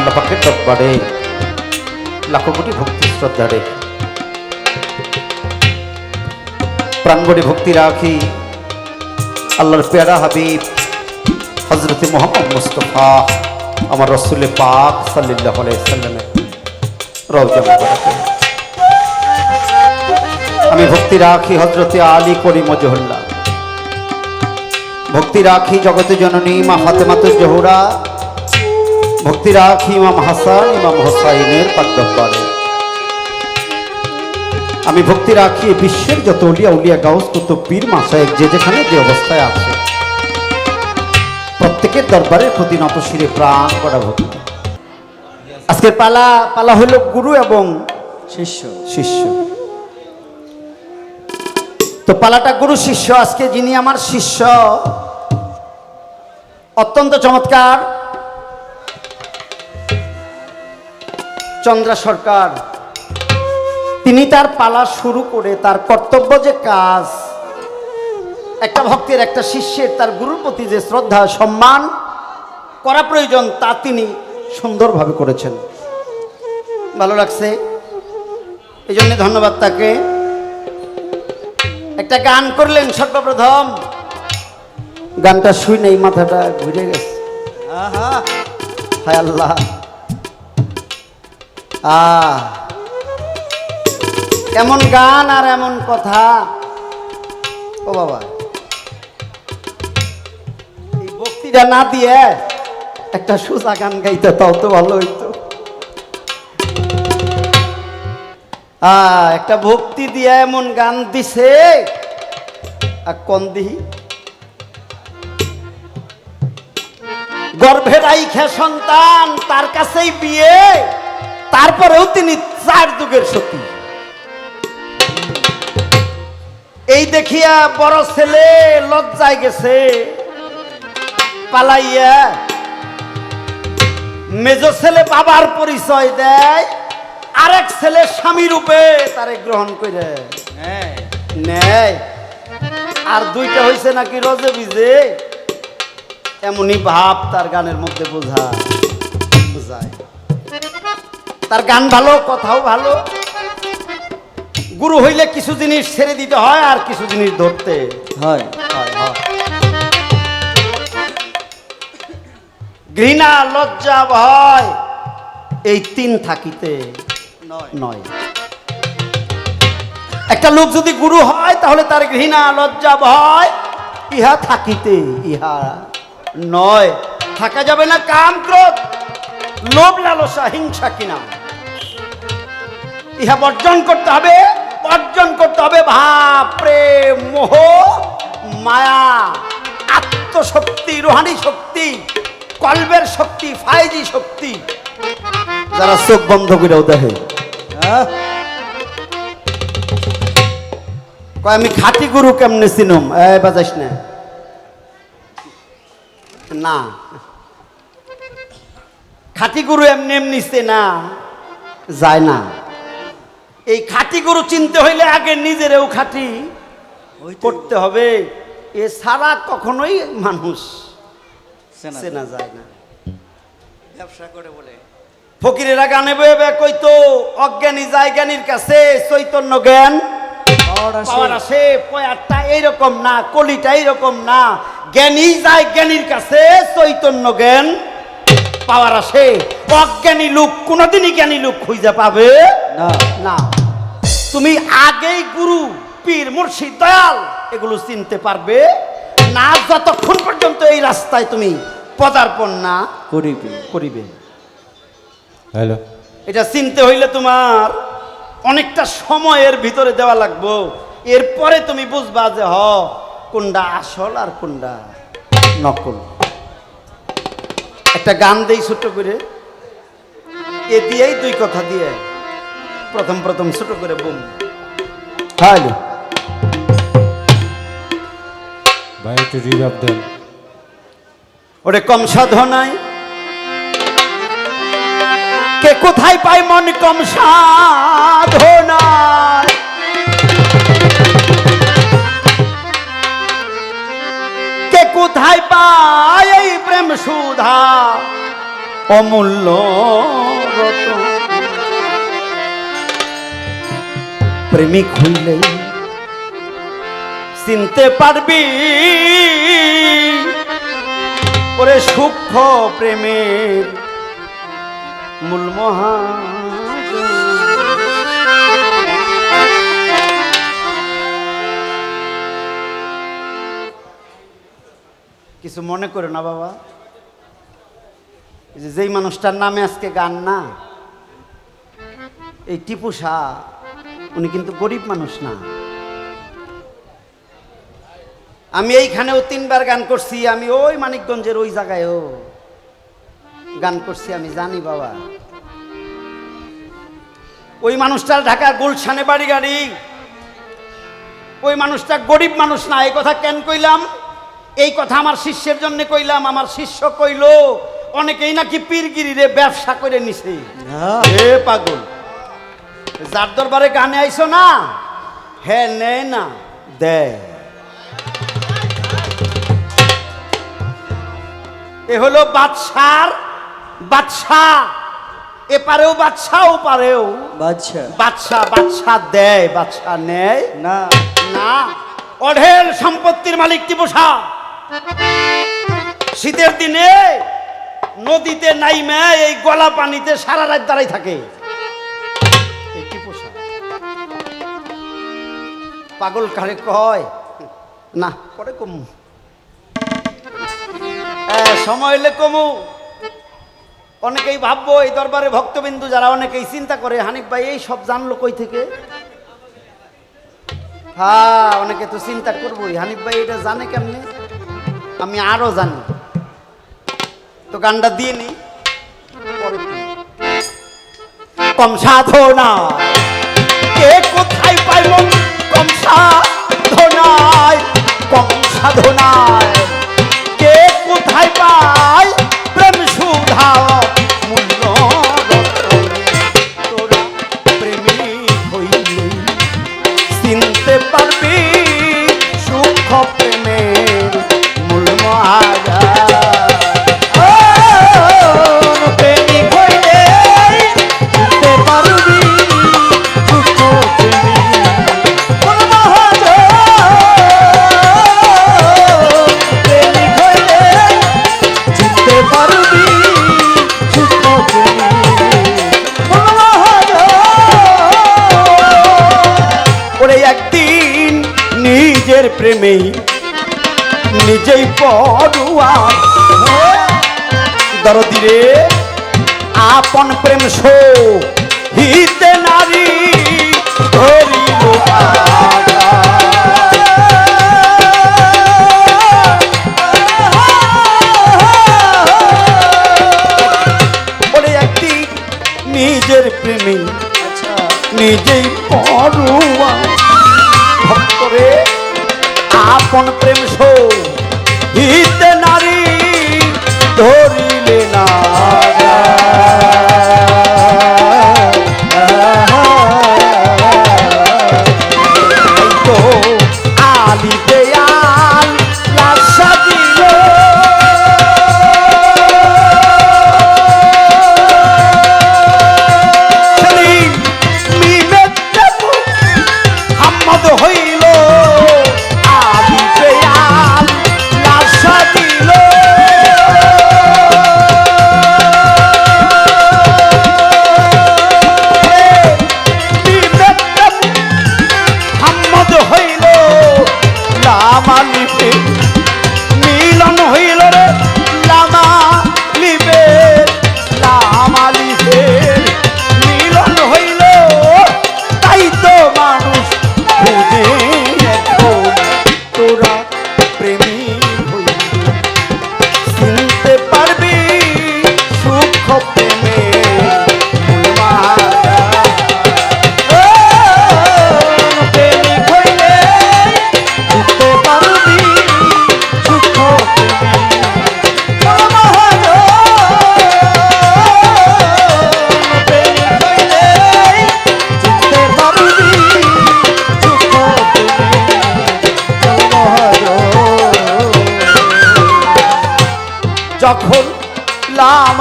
আল্লাহ পাকের দরবারে লাখো কোটি ভক্তি শ্রদ্ধা রে প্রাণবরে ভক্তি রাখি আল্লাহর পেয়ারা হাবিব হজরতে মোহাম্মদ মুস্তফা, আমার রসুলে পাক সাল্লাহ সাল্লামের রওজা মুবারকে। আমি ভক্তি রাখি হজরতে আলী করিম জহল্লা ভক্তি রাখি জগতে জননী মা ফাতেমাত জহুরা ভক্তি রাখি ইমাম হাসান, ইমাম হোসাইনের পাদ্যবারে আমি ভক্তি রাখি বিশ্বের যত উলিয়া উলিয়া গাউস কত পীর মাসায়েক যে যেখানে যে অবস্থায় আছে। প্রত্যেকের দরবারের প্রতি নতশিরে প্রাণ করা ভক্তি। আজকের পালা পালা হইল গুরু এবং শিষ্য। শিষ্য। তো পালাটা গুরু, শিষ্য। আজকে যিনি আমার শিষ্য, অত্যন্ত চমৎকার চন্দ্রা সরকার। তিনি তার পালা শুরু করে তার কর্তব্য যে কাজ, একটা ভক্তের, একটা শিষ্যের, তার গুরুর প্রতি যে শ্রদ্ধা, সম্মান করা প্রয়োজন, তা তিনি সুন্দরভাবে করেছেন। ভালো লাগছে? এই জন্য ধন্যবাদ তাকে। একটা গান করলেন সর্বপ্রথম। গানটা শুই নেই মাথাটা ঘুরে গেছে। আহা, হায় আল্লাহ। এমন গান আর এমন কথা। ও বাবা। এই বক্তিটা না দিয়ে একটা সোজা গান গাইতে তাও তো ভালো হইতো। একটা ভক্তি দিয়ে এমন গান দিছে। আর কোন দিহি? গর্ভের আইখা সন্তান, তার কাছেই বিয়ে। তারপরেও তিনি চার যুগের সতী। এই দেখিয়া বড় ছেলে লজ্জায় গেছে পালাইয়া মেজ ছেলে বাবার পরিচয় দেয় আরেক ছেলে স্বামী রূপে তারে গ্রহণ করে। হ্যাঁ। নেয়। আর দুইটা হয়েছে নাকি রজে বিজে এমনই ভাব তার গানের মধ্যে বোঝা বোঝায়। তার গান ভালো কথাও ভালো। গুরু হইলে কিছু জিনিস ছেড়ে দিতে হয় আর কিছু জিনিস ধরতে হয়। ঘৃণা লজ্জা ভয় এই তিন থাকিতে নয়। একটা লোক যদি গুরু হয় তাহলে তার ঘৃণা লজ্জা ভয় ইহা থাকিতে ইহা নয়। থাকা যাবে না কাম ক্রোধ লোভ লালসা হিংসা কিনা। ইহা বর্জন করতে হবে বর্জন করতে হবে ভাব প্রেম মোহ মায়া আত্মশক্তি রোহানি শক্তি কল্বের শক্তি ফাইজি শক্তি। যারা চোখ বন্ধ করেও দেখে। হ্যাঁ? আমি খাঁটি গুরু কেমনে চিনুম? এ বাজাইস না। না। খাঁটি গুরু এমনি এমনি না যায় না। এই খাঁটি গুরু চিনতে হইলে আগে নিজেরেও খাঁটি করতে হবে। এ ছাড়া কখনোই মানুষ চেনা যায়। না। ব্যবসা করে বলে। ফকিরেরা গানে বয়ে বয়ে কইতো অজ্ঞানী যায় জ্ঞানীর কাছে চৈতন্য জ্ঞান পাওয়ার আসে পয়ারটা এইরকম না কলিটা এইরকম না। জ্ঞানী যায় জ্ঞানীর কাছে চৈতন্য জ্ঞান পাওয়ার আসে। অজ্ঞানী লোক কোনোদিনই জ্ঞানী লোক খুঁজে পাবে না। না। তুমি আগেই গুরু পীর মুর্শিদ দয়াল এগুলো চিনতে পারবে। না যতক্ষণ পর্যন্ত এই রাস্তায় তুমি পদার্পণ না করিবে। করিবে। হ্যালো। এটা চিনতে হইলে তোমার অনেকটা সময়ের ভিতরে দেওয়া লাগবো। এরপরে তুমি বুঝবা যে হ কোনটা আসল আর কোনটা নকল। একটা গান দেই ছোট করে। এ দিয়েই দুই কথা দিয়ে। প্রথম প্রথম ছোট করে বুম। হ্যালো ভাই একটু রিভাব দেন। ওরে কম সাধনায় কে কোথায় পায় মন কম সাধনায় কে কোথায় পায় এই প্রেম সুধা? অমূল্য রতন। প্রেমিক হইলে চিনতে পারবি। ওরে সূক্ষ্ম প্রেমের মূল মহা কিছু মনে করে না বাবা। যেই মানুষটার নামে আজকে গান না, এই টিপু শাহ উনি কিন্তু গরিব মানুষ না। আমি এইখানেও তিনবার গান করছি আমি ওই মানিকগঞ্জের ওই জায়গায়ও গান করছি আমি জানি বাবা। ওই মানুষটার ঢাকার গুলশানে বাড়ি গাড়ি। ওই মানুষটা গরিব মানুষ না এই কথা কেন কইলাম? এই কথা আমার শিষ্যের জন্য কইলাম আমার শিষ্য কইল অনেকেই নাকি পীরগিরি রে ব্যবসা করে নিছে। হ্যাঁ। এ পাগল। যার দরবারে গানে আইছো না হ্যাঁ নেয় না দে। এ হলো বাদশার বাদশাহ। এপারেও বাদশাহ ও পারেও বাদশা বাদশাহ বাদশাহ দেয় বাদশাহ নেয় না। না। অঢেল সম্পত্তির মালিক টিপু শাহ শীতের দিনে নদীতে নাইমে এই গলা পানিতে সারা রাত দাঁড়াই থাকে। এই টিপু শাহ। পাগল কারে কয়? না। পরে কমু। সময় হলে কমু। অনেকেই ভাববো এই দরবারে ভক্তবিন্দু যারা অনেকেই চিন্তা করে হানিফ ভাই এই সব জানলো কই থেকে? হ্যাঁ অনেকে তো চিন্তা করবোই। হানিফ ভাই এটা জানে কেমনে? আমি আরও জানি। তো গানটা দিয়ে নি। পরে। কম সাধনা কে কোথায় পাই মন কম সাধনায় কম সাধনায় কে কোথায় পাই নিজেই পড়ুয়া দরদিরে আপন প্রেম শো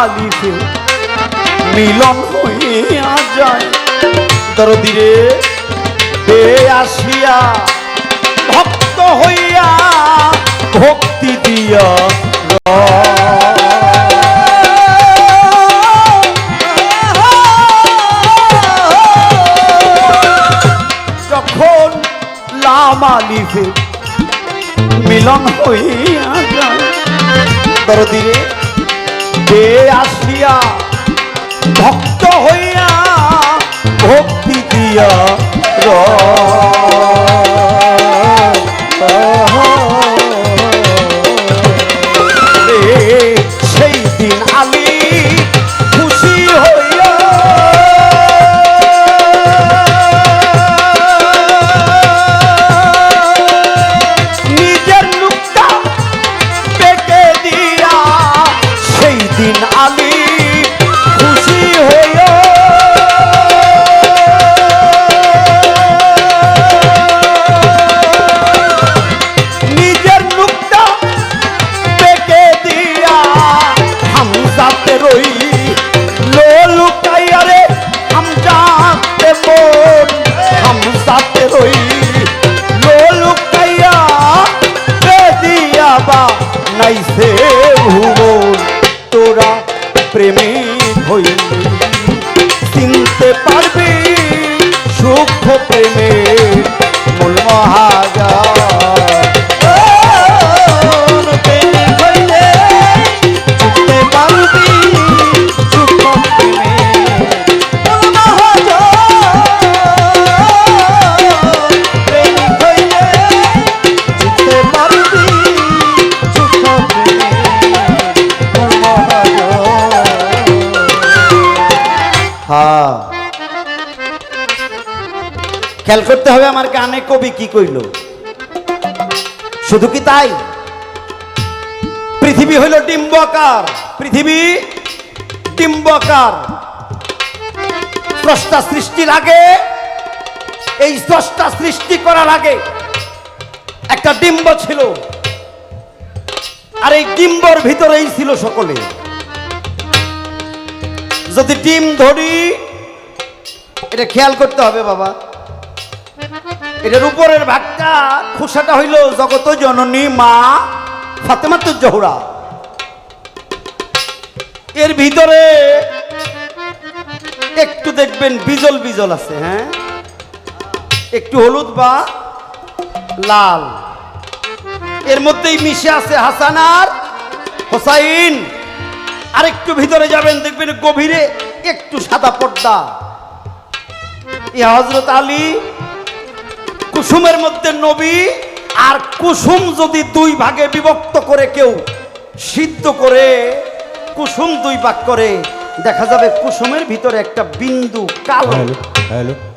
লামালিফে মিলন হইয়া যায়। দরদিরে বে আসিয়া ভক্ত হইয়া ভক্তি দিয়া যখন লামালিফে মিলন হইয়া যায়। দরদিরে ভক্তি খেয়াল করতে হবে আমার গানে কবি কি কইল। শুধু কি তাই? পৃথিবী হইল ডিম্বকার। পৃথিবী ডিম্বকার। স্রষ্টা সৃষ্টির আগে, এই স্রষ্টা সৃষ্টি করার আগে একটা ডিম্ব ছিল। আর এই ডিম্বর ভিতরেই ছিল সকলে। যদি ডিম ধরি, এটা খেয়াল করতে হবে বাবা। এটার উপরের ভাগটা খোসাটা হইল জগত জননী মা ফাতেমাতুর জহুরা। এর ভিতরে একটু দেখবেন বিজল বিজল আছে হ্যাঁ? একটু হলুদ বা লাল। এর মধ্যেই মিশে আছে হাসান আর হোসাইন। আরেকটু ভিতরে যাবেন, দেখবেন গভীরে একটু সাদা পর্দা। ইয়া হজরত আলী কুসুমের মধ্যে নবী আর কুসুম যদি দুই ভাগে বিভক্ত করে কেউ সিদ্ধ করে কুসুম দুই ভাগ করে দেখা যাবে কুসুমের ভিতরে একটা বিন্দু কালো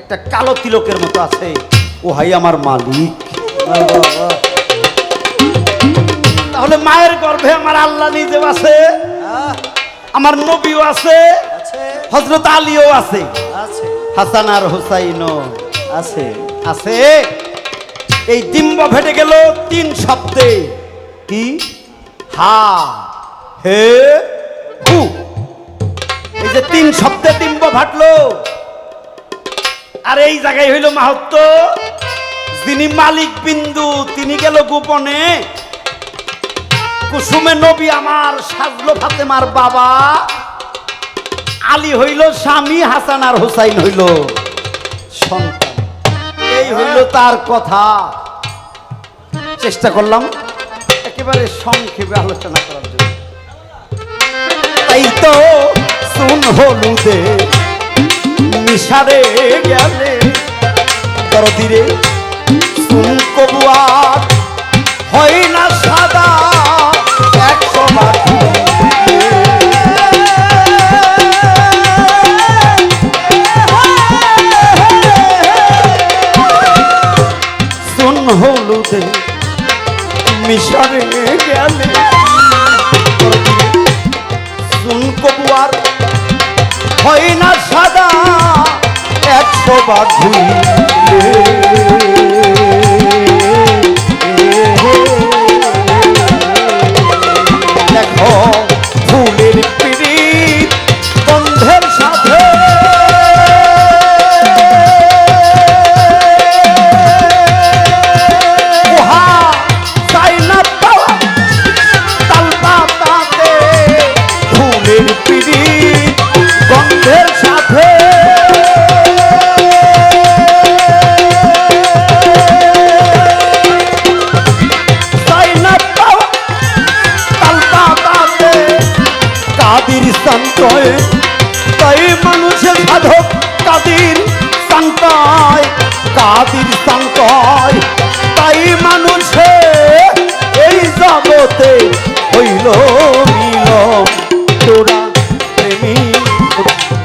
একটা কালো তিলকের মতো আছে। ও হাই আমার মালিক। তাহলে মায়ের গর্ভে আমার আল্লাহ নিজেও আছে আমার নবীও আছে আছে। হজরত আলীও আছে আছে। হাসান আর হুসাইনও। আছে। আছে। এই ডিম্ব ফেটে গেল তিন শব্দে। কি? হা, হে হু এই যে তিন শব্দে ডিম্ব ফাটলো। আর এই জায়গায় হইল মাহাত্ম। যিনি মালিক বিন্দু, তিনি গেল গোপনে। কুসুমে নবী আমার, সাজলো ফাতেমার বাবা। আলী হইল স্বামী, হাসান আর হোসাইন হইল সন্তান। এই হইল তার কথা। চেষ্টা করলাম একেবারে সংক্ষেপে আলোচনা করার জন্য। তাই তো শুন হলুদে মিশারে গেলে দরদিরে শুন কবুয়ার হয় না সাদা হয় না সাদা একশো বার ধুইলে। শুধু